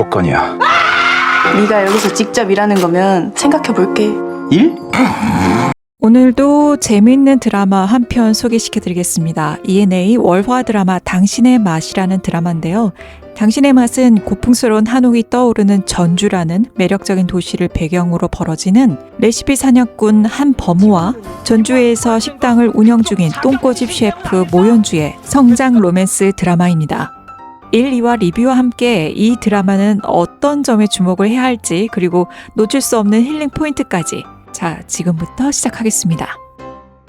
조건이야. 네가 여기서 직접 일하는 거면 생각해 볼게. 일? 오늘도 재밌는 드라마 한 편 소개시켜 드리겠습니다. ENA 월화 드라마 당신의 맛이라는 드라마인데요. 당신의 맛은 고풍스러운 한옥이 떠오르는 전주라는 매력적인 도시를 배경으로 벌어지는 레시피 사냥꾼 한 버무와 전주에서 식당을 운영 중인 똥꼬집 셰프 모연주의 성장 로맨스 드라마입니다. 1, 2와 리뷰와 함께 이 드라마는 어떤 점에 주목을 해야 할지 그리고 놓칠 수 없는 힐링 포인트까지 자, 지금부터 시작하겠습니다.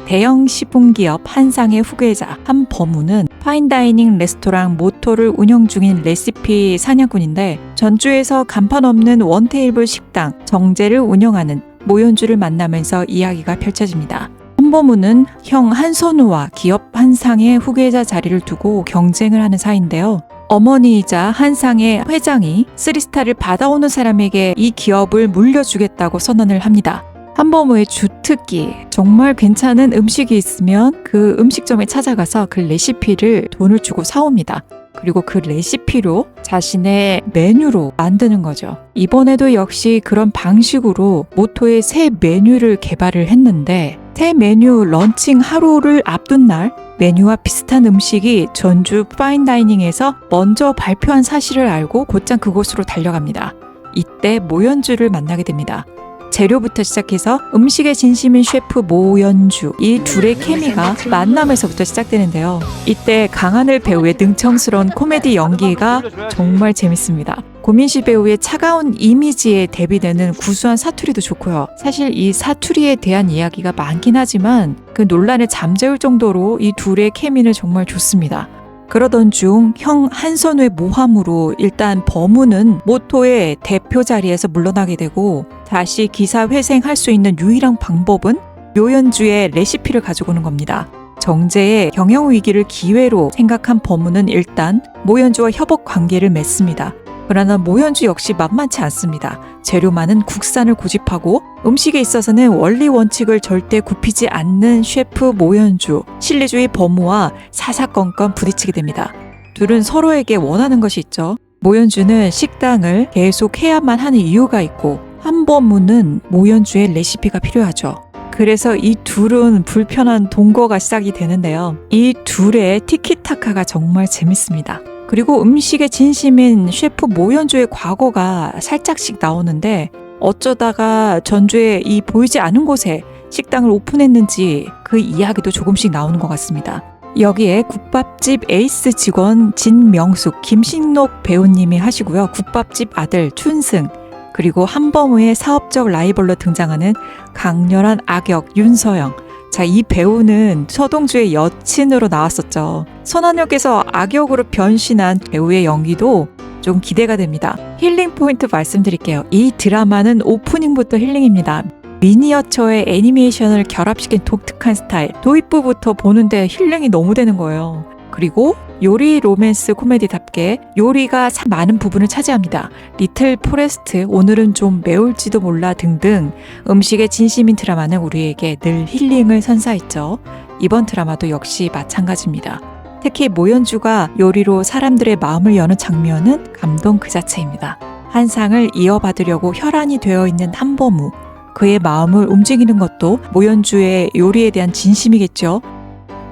대형 시봉기업 한상의 후계자 한 버무는 파인다이닝 레스토랑 모토를 운영 중인 레시피 사냥꾼인데 전주에서 간판 없는 원테이블 식당 정재를 운영하는 모연주를 만나면서 이야기가 펼쳐집니다. 한버무는 형 한선우와 기업 한상의 후계자 자리를 두고 경쟁을 하는 사이인데요. 어머니이자 한상의 회장이 쓰리스타를 받아오는 사람에게 이 기업을 물려주겠다고 선언을 합니다. 한버무의 주특기 정말 괜찮은 음식이 있으면 그 음식점에 찾아가서 그 레시피를 돈을 주고 사옵니다. 그리고 그 레시피로 자신의 메뉴로 만드는 거죠. 이번에도 역시 그런 방식으로 모토의 새 메뉴를 개발을 했는데 새 메뉴 런칭 하루를 앞둔 날 메뉴와 비슷한 음식이 전주 파인다이닝에서 먼저 발표한 사실을 알고 곧장 그곳으로 달려갑니다. 이때 모연주를 만나게 됩니다. 재료부터 시작해서 음식의 진심인 셰프 모연주 이 둘의 케미가 만남에서부터 시작되는데요. 이때 강하늘 배우의 능청스러운 코미디 연기가 정말 재밌습니다. 고민시 배우의 차가운 이미지에 대비되는 구수한 사투리도 좋고요. 사실 이 사투리에 대한 이야기가 많긴 하지만 그 논란에 잠재울 정도로 이 둘의 케미는 정말 좋습니다. 그러던 중 형 한선우의 모함으로 일단 버무는 모토의 대표 자리에서 물러나게 되고 다시 기사 회생할 수 있는 유일한 방법은 묘연주의 레시피를 가지고 오는 겁니다. 정재의 경영 위기를 기회로 생각한 버무는 일단 모연주와 협업 관계를 맺습니다. 그러나 모연주 역시 만만치 않습니다. 재료만은 국산을 고집하고 음식에 있어서는 원리 원칙을 절대 굽히지 않는 셰프 모연주, 실리주의 버무와 사사건건 부딪히게 됩니다. 둘은 서로에게 원하는 것이 있죠. 모연주는 식당을 계속 해야만 하는 이유가 있고 한버무는 모연주의 레시피가 필요하죠. 그래서 이 둘은 불편한 동거가 시작이 되는데요. 이 둘의 티키타카가 정말 재밌습니다. 그리고 음식의 진심인 셰프 모연주의 과거가 살짝씩 나오는데 어쩌다가 전주의 이 보이지 않은 곳에 식당을 오픈했는지 그 이야기도 조금씩 나오는 것 같습니다. 여기에 국밥집 에이스 직원 진명숙, 김신록 배우님이 하시고요. 국밥집 아들 춘승, 그리고 한범우의 사업적 라이벌로 등장하는 강렬한 악역 윤서영. 자, 이 배우는 서동주의 여친으로 나왔었죠. 선한역에서 악역으로 변신한 배우의 연기도 좀 기대가 됩니다. 힐링 포인트 말씀드릴게요. 이 드라마는 오프닝부터 힐링입니다. 미니어처의 애니메이션을 결합시킨 독특한 스타일. 도입부부터 보는데 힐링이 너무 되는 거예요. 그리고 요리 로맨스 코미디답게 요리가 참 많은 부분을 차지합니다. 리틀 포레스트, 오늘은 좀 매울지도 몰라 등등 음식의 진심인 드라마는 우리에게 늘 힐링을 선사했죠. 이번 드라마도 역시 마찬가지입니다. 특히 모연주가 요리로 사람들의 마음을 여는 장면은 감동 그 자체입니다. 한 상을 이어받으려고 혈안이 되어 있는 한버무. 그의 마음을 움직이는 것도 모연주의 요리에 대한 진심이겠죠.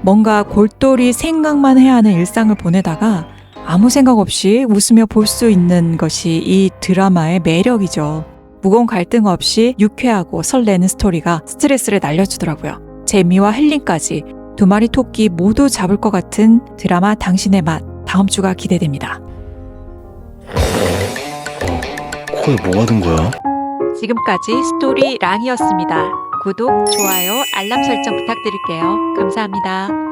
뭔가 골똘히 생각만 해야 하는 일상을 보내다가 아무 생각 없이 웃으며 볼 수 있는 것이 이 드라마의 매력이죠. 무거운 갈등 없이 유쾌하고 설레는 스토리가 스트레스를 날려주더라고요. 재미와 힐링까지 두 마리 토끼 모두 잡을 것 같은 드라마 당신의 맛 다음 주가 기대됩니다. 코에 뭐가 든 거야? 지금까지 스토리 랑이었습니다. 구독, 좋아요, 알람 설정 부탁드릴게요. 감사합니다.